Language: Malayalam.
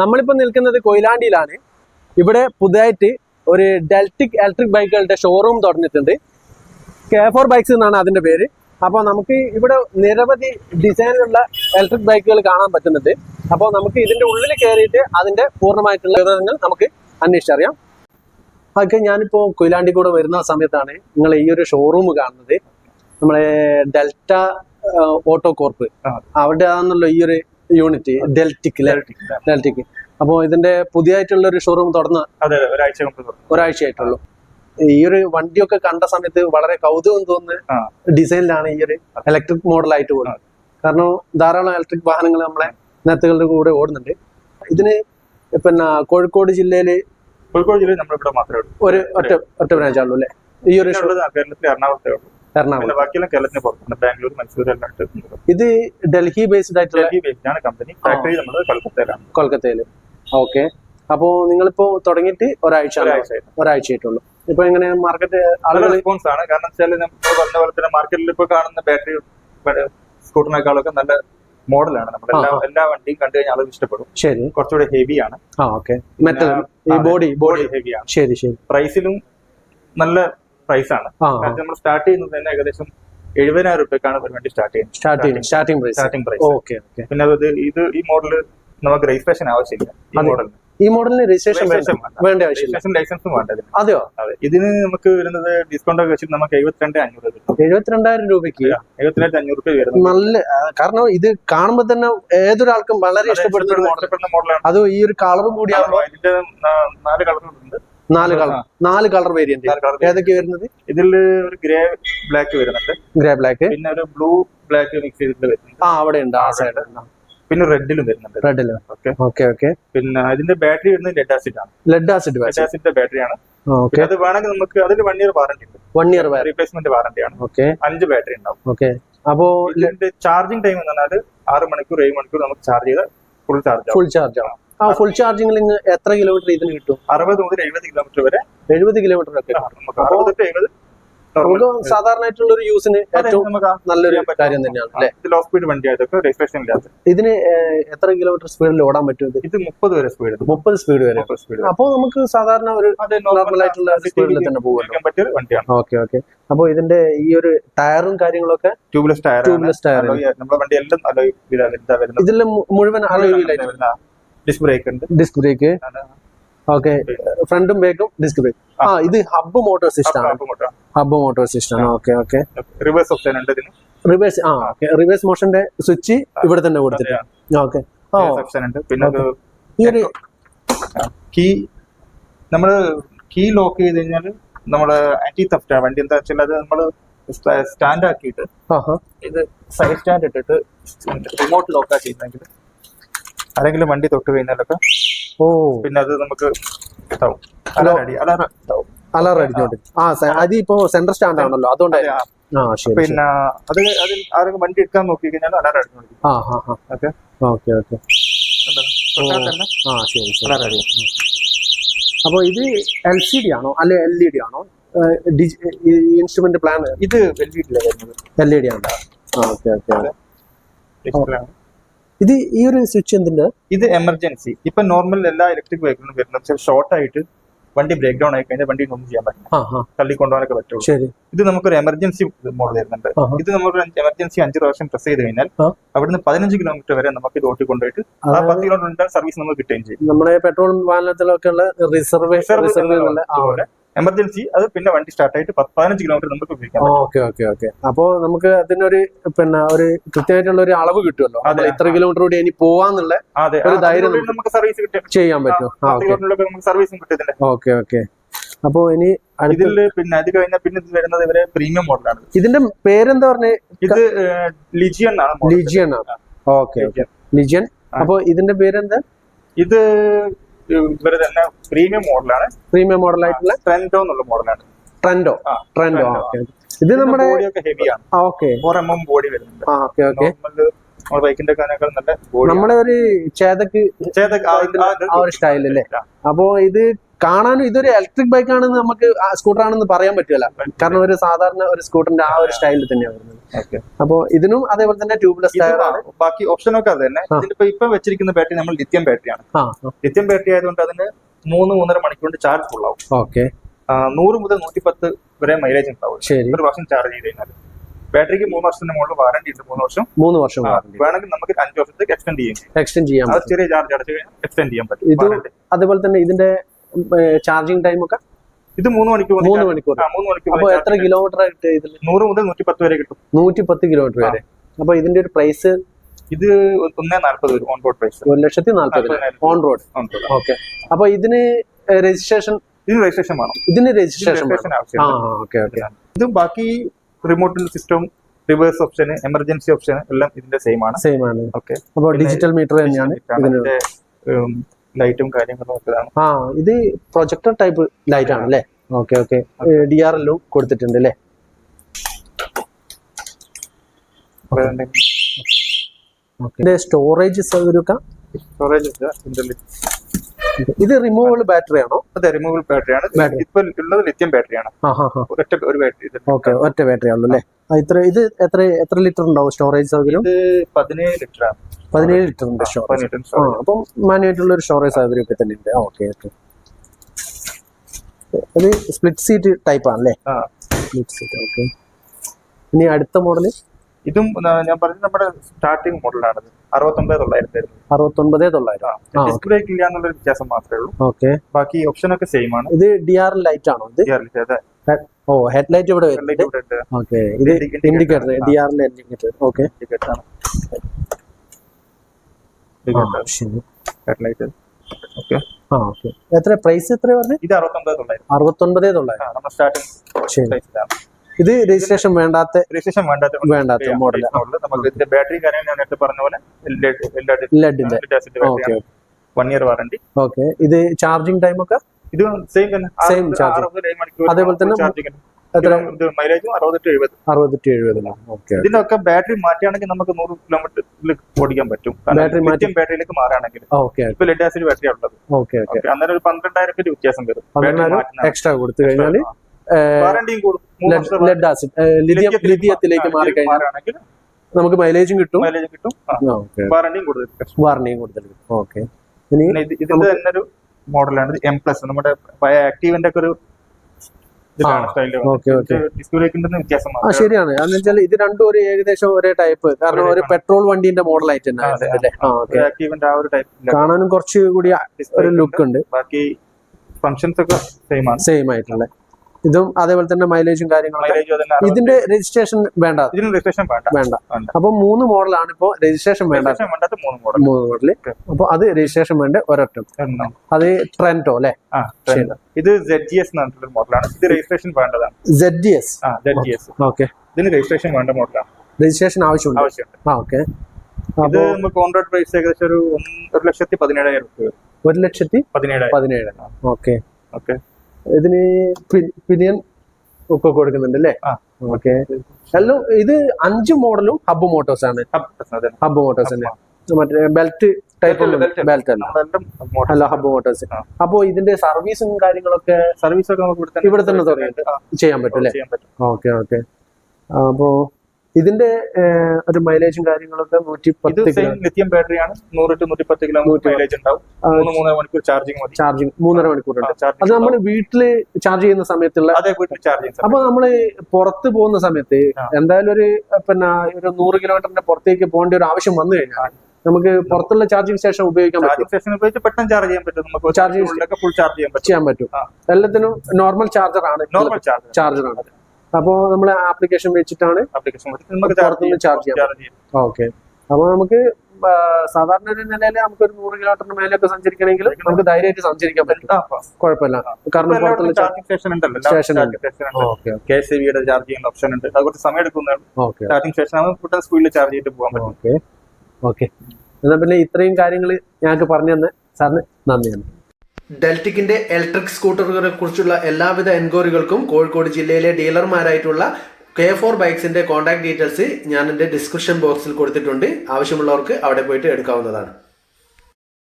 നമ്മളിപ്പോൾ നിൽക്കുന്നത് കൊയിലാണ്ടിയിലാണ്. ഇവിടെ പുതുതായിട്ട് ഒരു ഡെൽറ്റിക് ഇലക്ട്രിക് ബൈക്കുകളുടെ ഷോറൂം തുറന്നിട്ടുണ്ട് കെ ഫോർ ബൈക്സ് എന്നാണ് അതിന്റെ പേര്. അപ്പോൾ നമുക്ക് ഇവിടെ നിരവധി ഡിസൈനിലുള്ള ഇലക്ട്രിക് ബൈക്കുകൾ കാണാൻ പറ്റുന്നുണ്ട്. അപ്പോൾ നമുക്ക് ഇതിന്റെ ഉള്ളിൽ കയറിയിട്ട് അതിന്റെ പൂർണമായിട്ടുള്ള വിവരങ്ങൾ നമുക്ക് അന്വേഷിച്ചറിയാം. അതൊക്കെ ഞാനിപ്പോൾ കൊയിലാണ്ടി കൂടെ വരുന്ന സമയത്താണ് നിങ്ങൾ ഈ ഒരു ഷോറൂം കാണുന്നത്. നമ്മളെ ഡെൽറ്റ ഓട്ടോ കോർപ്പ്. അവിടെ ആണെന്നുള്ള ഈ ഒരു യൂണിറ്റ് ഡെൽറ്റിക് ഡെൽറ്റിക് അപ്പോ ഇതിന്റെ പുതിയതായിട്ടുള്ള ഒരു ഷോറൂം തുറന്ന ഒരാഴ്ച. ഒരാഴ്ചയായിട്ടുള്ളൂ. ഈ ഒരു വണ്ടിയൊക്കെ കണ്ട സമയത്ത് വളരെ കൗതുകം തോന്നുന്ന ഡിസൈനിലാണ് ഈ ഒരു ഇലക്ട്രിക് മോഡലായിട്ട് പോകുന്നത് കാരണം ധാരാളം ഇലക്ട്രിക് വാഹനങ്ങൾ നമ്മളെ നേരത്തുകളുടെ കൂടെ ഓടുന്നുണ്ട്. ഇതിന് പിന്നെ കോഴിക്കോട് ജില്ലയിൽ കോഴിക്കോട് ജില്ലയിൽ നമ്മളിവിടെ മാത്രമേ ഉള്ളൂ. ഒരു ഒറ്റ ഒറ്റ ബ്രാഞ്ച് ആണല്ലോ അല്ലേ? ഈ ഒരു കേരളത്തിൽ എറണാകുളത്തേ ഉള്ളൂ. എറണാകുളം. ബാക്കിയെല്ലാം കേരളത്തിന് പുറത്തുണ്ട് ബാംഗ്ലൂർ മൈസൂർ എല്ലാം ഇത് ഡൽഹി ബേസ്ഡ് ആയിട്ടുള്ള ഡൽഹി ബേസ്ഡ് ആണ് കമ്പനി ഫാക്ടറി നമ്മൾ കൊൽക്കത്തയിലാണ്. കൊൽക്കത്തയിൽ. ഓക്കെ അപ്പോ നിങ്ങളിപ്പോ തുടങ്ങിയിട്ട് ഒരാഴ്ച ഒരാഴ്ച ഒരാഴ്ചയായിട്ടുള്ളൂ. ഇപ്പൊ എങ്ങനെ മാർക്കറ്റ് ആളുകൾ റെസ്പോൺസ് ആണ്. കാരണം വെച്ചാൽ നമ്മൾ പറഞ്ഞ പോലെ തന്നെ മാർക്കറ്റിൽ ഇപ്പൊ കാണുന്ന ബാറ്ററി സ്കൂട്ടറിനേക്കാളൊക്കെ നല്ല മോഡലാണ് നമ്മൾ എല്ലാ. എല്ലാ വണ്ടിയും കണ്ടു കഴിഞ്ഞാൽ ആളുകൾ ഇഷ്ടപ്പെടും. ശരി. കുറച്ചുകൂടെ ഹെവി ആണ്. ആ okay metal body body heavy ആണ്. ശരി ശരി. പ്രൈസിലും നല്ല പ്രൈസ് ആണ്. നമ്മൾ സ്റ്റാർട്ട് ചെയ്യുന്നത് തന്നെ ഏകദേശം എഴുപതിനായിരം റുപ്യക്കാണ് ഒരു വണ്ടി സ്റ്റാർട്ട് ചെയ്യുന്നത് starting price starting price okay പിന്നെ അത് ഇത് ഈ മോഡൽ നമുക്ക് രജിസ്ട്രേഷൻ ആവശ്യമില്ല. ഈ മോഡൽ മോഡലിന് ഈ മോഡലിന് രജിസ്ട്രേഷൻ വേണ്ട ആവശ്യമില്ല. ലൈസൻസും വേണ്ട അതെയോ? അതെ. ഇതിന് നമുക്ക് വരുന്നത് ഡിസ്കൗണ്ട് ഒക്കെ വെച്ചിട്ട് നമുക്ക് എഴുപത്തിരണ്ട് അഞ്ഞൂറ് എഴുപത്തിരണ്ടായിരം രൂപയ്ക്ക് എഴുപത്തിരണ്ട് അഞ്ഞൂറ് രൂപ വരുന്നത്. നല്ല കാരണം ഇത് കാണുമ്പോൾ തന്നെ ഏതൊരാൾക്കും വളരെ ഇഷ്ടപ്പെടുന്ന മോഡലാണ് അതോ ഈ ഒരു കളറും കൂടിയാണോ ഇതിന്റെ നാല് കളറുണ്ട് നാല് കളർ നാല് കളർ വേരിയന്റ് ഏതൊക്കെ വരുന്നത്? ഇതിൽ ഒരു ഗ്രേ ബ്ലാക്ക് വരുന്നുണ്ട്. ഗ്രേ ബ്ലാക്ക് പിന്നെ ഒരു ബ്ലൂ ബ്ലാക്ക് മിക്സ് ചെയ്തിട്ട് വരുന്നുണ്ട്. ആ അവിടെ ഉണ്ട് ആ സൈഡ് പിന്നെ റെഡിലും വരുന്നുണ്ട്. റെഡിൽ ഓക്കെ ഓക്കെ ഓക്കെ പിന്നെ ഇതിന്റെ ബാറ്ററി വരുന്നത് ലെഡ് ആസിഡ് ആണ്. ലെഡ് ആസിഡ് ലെഡ് ആസിഡിന്റെ ബാറ്ററിയാണ് ആണ്. അത് വേണമെങ്കിൽ നമുക്ക് അതിൽ വൺ ഇയർ വാറന്റി ഉണ്ട്. വൺ ഇയർ റീപ്ലേസ്മെന്റ് വാറന്റി ആണ്. ഓക്കെ അഞ്ച് ബാറ്ററി ഉണ്ടാവും. ഓക്കെ അപ്പോ ഇതിന്റെ ചാർജിങ് ടൈം എന്ന് പറഞ്ഞാൽ ആറ് മണിക്കൂർ ഏഴ് മണിക്കൂർ നമുക്ക് ചാർജ് ചെയ്ത് ഫുൾ ചാർജ് ഫുൾ ചാർജ് ആണ് ആ ഫുൾ ചാർജിംഗിൽ എത്ര കിലോമീറ്റർ ഇതിന് കിട്ടും? അറുപത് മുതൽ എഴുപത് കിലോമീറ്റർ വരെ എഴുപത് കിലോമീറ്റർ ഒക്കെ. നമുക്ക് സാധാരണയായിട്ടുള്ള ഒരു യൂസിന് ഏറ്റവും നല്ലൊരു കാര്യം തന്നെയാണ് ലോ സ്പീഡ് വണ്ടി ആയതൊക്കെ രജിസ്ട്രേഷൻ ഇല്ലാത്ത. ഇതിന് എത്ര കിലോമീറ്റർ സ്പീഡിൽ ഓടാൻ പറ്റും ഇത്? മുപ്പത് വരെ സ്പീഡ് മുപ്പത് സ്പീഡ് വരെ. അപ്പോൾ നമുക്ക് സാധാരണ ഒരു നോർമൽ ആയിട്ടുള്ള സ്പീഡിൽ തന്നെ പോകാൻ പറ്റിയ വണ്ടിയാണ്. Okay okay. അപ്പോൾ ഇതിന്റെ ഈ ഒരു ടയറും കാര്യങ്ങളൊക്കെ ട്യൂബ്ലെസ് ടയർ ട്യൂബ്ലെസ് ടയർ നമ്മുടെ വണ്ടി എല്ലാം ഇതിൽ മുഴുവൻ അലോയിലായിട്ട് ഡിസ്ക് ബ്രേക്ക് ഉണ്ട്. ഡിസ്ക് ബ്രേക്ക് ഓക്കെ ഫ്രണ്ടും ബാക്കും ഡിസ്ക് ബ്രേക്ക് ആ. ഇത് ഹബ്ബ് മോട്ടോർ സിസ്റ്റം ആണ്. ഹബ്ബ് മോട്ടോർ സിസ്റ്റം ആണ്. ഓക്കെ ഓക്കെ റിവേഴ്സ് ഓപ്ഷൻ ഉണ്ട് ഇതിന്. റിവേഴ്സ് ആ ഓക്കെ റിവേഴ്സ് മോഷന്റെ സ്വിച്ച് ഇവിടെ തന്നെ കൊടുത്തിട്ട്. ഓക്കെ ഓ ഓപ്ഷൻ ഉണ്ട്. പിന്നെ ഒരു ഈ ഒരു കീ നമ്മൾ കീ ലോക്ക് ചെയ്ത് കഴിഞ്ഞാൽ നമ്മുടെ ആന്റി തഫ്റ്റ് വണ്ടി എന്താ വെച്ചാൽ അത് നമ്മൾ സ്റ്റാൻഡ് ആക്കിയിട്ട് ഇത് സൈഡ് സ്റ്റാൻഡ് ഇട്ടിട്ട് റിമോട്ട് ലോക്ക് ചെയ്യുന്നെങ്കിൽ ആരെങ്കിലും വണ്ടി തൊട്ട് കഴിഞ്ഞാലൊക്കെ ഓ. പിന്നെ അത് നമുക്ക് ഇതാവും. അലാറം അലറ അലാറം ഇതാവും. അലാറം അടിച്ചോണ്ട്. ആ അത് ഇപ്പോ സെൻട്രൽ സ്റ്റാൻഡ് ആണല്ലോ അതുകൊണ്ടായിരുന്നു. പിന്നെ അത് അതിൽ ആരെങ്കിലും വണ്ടി എടുക്കാൻ നോക്കി കഴിഞ്ഞാൽ അടിച്ചു ആ ഹാ ഹാ ഓക്കെ. Okay okay. തൊട്ടാൽ തന്നെ ആ ശരി ശരി. അപ്പോൾ ഇത് എൽ സി ഡി ആണോ? അല്ലെ എൽ ഇ ഡി ആണോ ഇൻസ്ട്രുമെന്റ് പ്ലാൻ ഇത് എൽ ഇ ഡി ആണ്? Okay okay. ഇത് ഈ ഒരു സ്വിച്ച് എന്തിന്റെ ഇത് എമർജൻസി ഇപ്പൊ നോർമൽ എല്ലാ ഇലക്ട്രിക് വെഹിക്കിളും വരുന്നത് ഷോർട്ട് ആയിട്ട് വണ്ടി ബ്രേക്ക് ഡൗൺ ആയി കഴിഞ്ഞാൽ വണ്ടി ഒന്നും ചെയ്യാൻ പറ്റില്ല. തള്ളിക്കൊണ്ടുപോകാനൊക്കെ പറ്റുള്ളൂ. ശരി. ഇത് നമുക്കൊരു എമർജൻസി മോഡൽ വരുന്നുണ്ട്. ഇത് നമുക്ക് എമർജൻസി അഞ്ച് പ്രാവശ്യം പ്രസ് ചെയ്ത് കഴിഞ്ഞാൽ. അവിടുന്ന് പതിനഞ്ച് കിലോമീറ്റർ വരെ നമുക്ക് ഇത് ഓട്ടിക്കൊണ്ടുപോയിട്ട് ആ പത്ത് കിലോമീറ്റർ സർവീസ് നമുക്ക് കിട്ടുകയും ചെയ്യും. നമ്മുടെ പെട്രോൾ വാഹനത്തിലൊക്കെ ഉള്ള എമർജൻസി അത് പിന്നെ വണ്ടി സ്റ്റാർട്ട് ആയിട്ട് പത്ത് പതിനഞ്ച് കിലോമീറ്റർ നമുക്ക് ഉപയോഗിക്കാം. Okay okay okay. അപ്പോ നമുക്ക് അതിനൊരു പിന്നെ ഒരു കൃത്യമായിട്ടുള്ള ഒരു അളവ് കിട്ടുമല്ലോ? അതെ. ഇത്ര കിലോമീറ്റർ കൂടി ഇനി പോവാന്നുള്ള ഒരു ധൈര്യം നമുക്ക് സർവീസ് കിട്ടും. ചെയ്യാൻ പറ്റും. നമുക്ക് സർവീസും കിട്ടും ഇതിന്റെ ഓക്കെ ഓക്കെ. അപ്പോ ഇനി ഇതിൽ പിന്നെ അത് കഴിഞ്ഞാൽ പിന്നെ ഇത് വരുന്നത് ഇവരെ പ്രീമിയം മോഡലാണ് ഇതിന്റെ പേരെന്താ പറഞ്ഞേ? ഇത് ലിജിയൻ ആണ് model. ലിജിയൻ ആണ്. Okay Legion. ലിജിയൻ അപ്പോ ഇതിന്റെ പേരെന്താ? ഇത് ഇവർ തന്നെ പ്രീമിയം മോഡലാണ് പ്രീമിയം മോഡൽ ആയിട്ടുള്ള ട്രെൻഡോ എന്നുള്ള മോഡലാണ് ട്രെൻഡോ ട്രെൻഡോ. ഇത് നമ്മുടെ ഹെവിയാണ് ആ okay four M M body വരുന്നുണ്ട്. ഓക്കെ ഓക്കെ നമ്മുടെ ബൈക്കിന്റെ കാനേക്കാൾ നല്ല നമ്മുടെ ഒരു ചേതക്ക് ആ ഒരു സ്റ്റൈലല്ലേ? അപ്പോ ഇത് കാണാനും ഇതൊരു ഇലക്ട്രിക് ബൈക്ക് ആണെന്ന് നമുക്ക് സ്കൂട്ടർ ആണെന്ന് പറയാൻ പറ്റില്ല കാരണം ഒരു സാധാരണ ഒരു സ്കൂട്ടറിന്റെ ആ ഒരു സ്റ്റൈലിൽ തന്നെയാണ് വരുന്നത്. അപ്പൊ അപ്പോൾ ഇതിനും അതേപോലെ തന്നെ ട്യൂബ്ലെസ് ടയറാണ് ആണ്. ബാക്കി ഓപ്ഷനൊക്കെ അത് തന്നെ. ഇതിപ്പോ ഇതിലിപ്പോ ഇപ്പൊ വെച്ചിരിക്കുന്ന ബാറ്ററി നമ്മൾ ലിത്യം ബാറ്ററിയാണ് ആണ്. ലിത്യം ബാറ്ററി ആയതുകൊണ്ട് അതിന് മൂന്ന് മൂന്നര മണിക്കൂർ കൊണ്ട് ചാർജ് ഫുൾ ആവും ഓക്കെ നൂറ് മുതൽ നൂറ്റി പത്ത് വരെ മൈലേജ് ഉണ്ടാവും. ശരി. ഒരു വർഷം ചാർജ് ചെയ്ത് കഴിഞ്ഞാൽ. ബാറ്ററിക്ക് മൂന്ന് വർഷത്തിന് മുകളിൽ വാറണ്ടി ഉണ്ട് മൂന്ന് വർഷം. മൂന്ന് വർഷം വേണമെങ്കിൽ നമുക്ക് അഞ്ച് വർഷത്തേക്ക് എക്സ്റ്റെൻഡ് ചെയ്യാം. എക്സ്റ്റൻഡ് ചെയ്യാം ചെറിയ ചാർജ് അടച്ചു കഴിഞ്ഞാൽ എക്സ്റ്റെൻഡ് ചെയ്യാൻ പറ്റും. ഇത് warranty. തന്നെ ഇതിന്റെ ചാർജിങ് ടൈം ഒക്കെ? ഇത് മൂന്ന് മണിക്കൂർ മൂന്ന് മണിക്കൂർ. മൂന്ന് മണിക്കൂർ അപ്പൊ എത്ര കിലോമീറ്റർ ആയിട്ട് ഇതിൽ നൂറ് മുതൽ നൂറ്റി പത്ത് വരെ കിട്ടും. നൂറ്റി പത്ത് കിലോമീറ്റർ വരെ അപ്പൊ ഇതിന്റെ ഒരു പ്രൈസ് ഇത് ഒന്നേ വരും ഓൺ റോഡ് പ്രൈസ് ഒരു ലക്ഷത്തി നാല്പത് ഓൺ റോഡ് ഓക്കെ അപ്പൊ ഇതിന് രജിസ്ട്രേഷൻ ഇതിന് രജിസ്ട്രേഷൻ വേണം. ഇതിന് രജിസ്ട്രേഷൻ ഓക്കെ ഓക്കെ ഇത് ബാക്കി റിമോട്ടിൽ system reverse option emergency option എല്ലാം ഇതിന്റെ സെയിം ആണ്. സെയിം ആണ്. ഓക്കെ അപ്പൊ ഡിജിറ്റൽ മീറ്റർ തന്നെയാണ് ഇതിന് ലൈറ്റും കാര്യങ്ങളും ഒക്കെ ഇതാണ്. ആ ഇത് പ്രൊജക്ടർ ടൈപ്പ് ലൈറ്റ് ആണ് അല്ലേ? ഓക്കെ ഓക്കെ ഡി ആർ എല്ലും കൊടുത്തിട്ടുണ്ട് അല്ലേ? സ്റ്റോറേജ് സൗകര്യമൊക്കെ സ്റ്റോറേജ് ഇത് റിമൂവബിൾ ബാറ്ററി ആണോ? അതെ റിമൂവബിൾ ബാറ്ററി ആണ്. ഇപ്പൊ ഉള്ളത് ലിത്യം ബാറ്ററി ആണ്. ഒറ്റ ഒരു ബാറ്ററി ഓക്കെ ഒറ്റ ബാറ്ററി ആണല്ലോ അല്ലേ? ഇത്ര ഇത് എത്ര എത്ര ലിറ്റർ ഉണ്ടാവും സ്റ്റോറേജ് സൗകര്യം പതിനേഴ് ലിറ്റർ പതിനേഴ് ലിറ്റർ ഉണ്ട് സ്റ്റോറേജ്. അപ്പം മാനുവായിട്ടുള്ള ഒരു സ്റ്റോറേജ് സൗകര്യം ഒക്കെ തന്നെ ഉണ്ട്. ഓക്കെ ഓക്കെ ഇത് സ്പ്ലിറ്റ് സീറ്റ് ടൈപ്പ് ആണല്ലേ? സ്പ്ലിറ്റ് സീറ്റ് ഓക്കെ ഇനി അടുത്ത മോഡൽ ഇതും ഞാൻ പറഞ്ഞ നമ്മുടെ സ്റ്റാർട്ടിംഗ് മോഡലാണ് അറുപത്തൊമ്പത് തൊള്ളായിരത്തി അറുപത്തൊൻപത് തൊള്ളായിരം. ഡിസ്ക് ബ്രേക്ക് ഇല്ല എന്നുള്ള വ്യത്യാസം മാത്രമേ ഉള്ളൂ. ഓക്കെ ബാക്കി ഓപ്ഷൻ ഒക്കെ സെയിം ആണ്. ഇത് ഡി ആർ ലൈറ്റ് ആണോ ഇത്? ലൈറ്റ് അതെ. ഓ ഹെഡ് ലൈറ്റ് ഇവിടെ ഓക്കെ ഇത് ഇൻഡിക്കേറ്റർ. ഡി ആറിന്റെ ഇൻഡിക്കേറ്റർ ഓക്കെ. ആ എത്ര? പ്രൈസ് എത്ര പറഞ്ഞു? ഇത് അറുപത്തൊമ്പത് തൊള്ളായിരം. തൊള്ളായിരം. ശരി. ഇത് രജിസ്ട്രേഷൻ വേണ്ടാത്ത രജിസ്ട്രേഷൻ വേണ്ടാത്ത വേണ്ടാത്ത മോഡൽ നമുക്ക് ഇതിന്റെ ബാറ്ററി കാര്യം ഞാൻ നേരത്തെ പറഞ്ഞ പോലെ ലെഡിന്റെ വൺ ഇയർ വാറണ്ടി ഓക്കെ ഇത് ചാർജിങ് ടൈം ഒക്കെ? ഇത് സെയിം തന്നെ. അതേപോലെ തന്നെ ഇതിനൊക്കെ ബാറ്ററി മാറ്റുകയാണെങ്കിൽ നമുക്ക് നൂറ് കിലോമീറ്ററിൽ ഓടിക്കാൻ പറ്റും. ബാറ്ററി ബാറ്ററിയിലേക്ക് മാറുകയാണെങ്കിൽ. ഇപ്പൊ ലെഡ് ആസിഡ് ബാറ്ററി ഉള്ളത്. അന്നേരം ഒരു പന്ത്രണ്ടായിരം രൂപ വ്യത്യാസം വരും. എക്സ്ട്രാ കൊടുത്തു കഴിഞ്ഞാൽ ലെഡ് ആസിഡ് ലിഥിയം ലിഥിയത്തിലേക്ക് മാറി മാറുകയാണെങ്കിൽ നമുക്ക് മൈലേജും കിട്ടും. മൈലേജും കിട്ടും. വാറണ്ടിയും കൂടുതൽ. വാറണ്ടിയും കൂടുതൽ ഓക്കെ ഇതിന്റെ തന്നെ ഒരു മോഡലാണ് എം പ്ലസ് നമ്മുടെ പഴയ ആക്റ്റീവിന്റെ ഒക്കെ ഒരു ശരിയാണ്. എന്നുവെച്ചാൽ ഇത് രണ്ടും ഒരു ഏകദേശം ഒരേ ടൈപ്പ് കാരണം ഒരു പെട്രോൾ വണ്ടിന്റെ മോഡലായിട്ട് തന്നെ അതെ, അല്ലേ? ആ ഓക്കെ ആ ഒരു ടൈപ്പ് കാണാനും കുറച്ചുകൂടി ഒരു ലുക്ക് ഉണ്ട്. ബാക്കി ഫങ്ഷൻസ് ഒക്കെ സെയിം ആണ്. സെയിം ആയിട്ടുള്ള. ഇതും അതേപോലെ തന്നെ മൈലേജും കാര്യങ്ങളും ഇതിന്റെ രജിസ്ട്രേഷൻ വേണ്ട. രജിസ്ട്രേഷൻ വേണ്ട. അപ്പൊ മൂന്ന് മോഡലാണ് ഇപ്പോ രജിസ്ട്രേഷൻ വേണ്ട. മൂന്ന് മോഡൽ അപ്പൊ അത് രജിസ്ട്രേഷൻ വേണ്ട ഒരൊറ്റ. അത് ട്രെൻഡോ അല്ലെ? ഇത് സെഡ് ജി എസ് മോഡലാണ് ഇത് രജിസ്ട്രേഷൻ വേണ്ടതാണ്. Z G S Z G S okay ഇതിന് രജിസ്ട്രേഷൻ വേണ്ട മോഡലാണ് രജിസ്ട്രേഷൻ ആവശ്യമുണ്ട്. ആവശ്യമുണ്ട്. ആ ഓക്കെ ഇത് നമുക്ക് കോൺട്രാക്ട് പ്രൈസ് ഏകദേശം ഒരു ഒരു ലക്ഷത്തി പതിനേഴായിരം ഒരു ലക്ഷത്തി പതിനേഴായിരം. പതിനേഴ്. ഓക്കെ ഓക്കെ ഇതിന് പിനിയൻ ഒക്കെ കൊടുക്കുന്നുണ്ട് അല്ലേ. ഓക്കെ. എല്ലാം ഇത് അഞ്ച് മോഡലും ഹബ് മോട്ടോഴ്സ് ആണ്. ഹബ് ഹബ്ബ് മോട്ടോഴ്സ് അല്ലേ? മറ്റേ ബെൽറ്റ് ടൈപ്പ്. ബെൽറ്റ് അല്ല അല്ല. ഹബ്ബ് മോട്ടോഴ്സ് അപ്പൊ ഇതിന്റെ സർവീസും കാര്യങ്ങളൊക്കെ സർവീസൊക്കെ ഇവിടെ തന്നെ തുടങ്ങിയിട്ട് ചെയ്യാൻ പറ്റും. അല്ലേ? Okay okay. അപ്പോ ഇതിന്റെ ഒരു മൈലേജും കാര്യങ്ങളൊക്കെ നൂറ്റി പത്ത് ലിത്യം ബാറ്ററി ആണ്. നൂറ് ടു നൂറ്റി പത്ത് കിലോമീറ്റർ മൈലേജ് ഉണ്ടാവും. മൂന്ന് മൂന്നര മണിക്കൂർ ചാർജിങ് മതി. ചാർജിങ് മൂന്നര മണിക്കൂർ അത് നമ്മൾ വീട്ടിൽ ചാർജ് ചെയ്യുന്ന സമയത്തുള്ള അതെ വീട്ടിൽ ചാർജ് അപ്പൊ നമ്മൾ പുറത്ത് പോകുന്ന സമയത്ത്. എന്തായാലും ഒരു പിന്നെ ഒരു നൂറ് കിലോമീറ്ററിന്റെ പുറത്തേക്ക് പോകേണ്ട ഒരു ആവശ്യം വന്നു കഴിഞ്ഞാൽ നമുക്ക് പുറത്തുള്ള ചാർജിംഗ് സ്റ്റേഷൻ ഉപയോഗിക്കാൻ പറ്റും. സ്റ്റേഷൻ ഉപയോഗിച്ച് പെട്ടെന്ന് ചാർജ് ചെയ്യാൻ പറ്റും. നമുക്ക് ചാർജിംഗ് ഫുൾ ചാർജ് ചെയ്യാൻ പറ്റും. ചെയ്യാൻ പറ്റും. എല്ലാത്തിനും നോർമൽ ചാർജർ ആണ്. നോർമൽ ചാർജ് ചാർജർ ആണ്. അപ്പോൾ നമ്മൾ ആപ്ലിക്കേഷൻ വെച്ചിട്ടാണ് ആപ്ലിക്കേഷൻ നമുക്ക് ചാർജ് ചാർജ് ചെയ്യാം. ഓക്കെ അപ്പൊ നമുക്ക് സാധാരണ ഒരു നിലയിൽ നമുക്ക് ഒരു നൂറ് കിലോമീറ്ററിന് മേലെയൊക്കെ സഞ്ചരിക്കണമെങ്കിൽ നമുക്ക് ധൈര്യമായിട്ട് സഞ്ചരിക്കാൻ പറ്റും. കുഴപ്പമില്ല. കാരണം ചാർജിംഗ് സ്റ്റേഷൻ ഉണ്ടല്ലോ. സ്റ്റേഷൻ കെ എസ് ബിയുടെ ചാർജ് ചെയ്യുന്ന ഓപ്ഷൻ ഉണ്ട്. അത് കുറച്ച് സമയം എടുക്കുന്നതാണ്. ചാർജിംഗ് സ്റ്റേഷൻ ആകുമ്പോൾ സ്പീഡിൽ ചാർജ് ചെയ്തിട്ട് പോകാൻ പറ്റും. ഓക്കെ ഓക്കെ എന്നാ പിന്നെ ഇത്രയും കാര്യങ്ങൾ ഞങ്ങൾക്ക് പറഞ്ഞു തന്നെ. സാറിന് നന്ദിയാണ് ഡെൽറ്റിക്കിന്റെ ഇലക്ട്രിക് സ്കൂട്ടറുകളെ കുറിച്ചുള്ള എല്ലാവിധ എൻക്വയറികൾക്കും കോഴിക്കോട് ജില്ലയിലെ ഡീലർമാരായിട്ടുള്ള കെ ഫോർ ബൈക്സിന്റെ കോൺടാക്ട് ഡീറ്റെയിൽസ് ഞാൻ എന്റെ ഡിസ്ക്രിപ്ഷൻ ബോക്സിൽ കൊടുത്തിട്ടുണ്ട്. ആവശ്യമുള്ളവർക്ക് അവിടെ പോയിട്ട് എടുക്കാവുന്നതാണ്.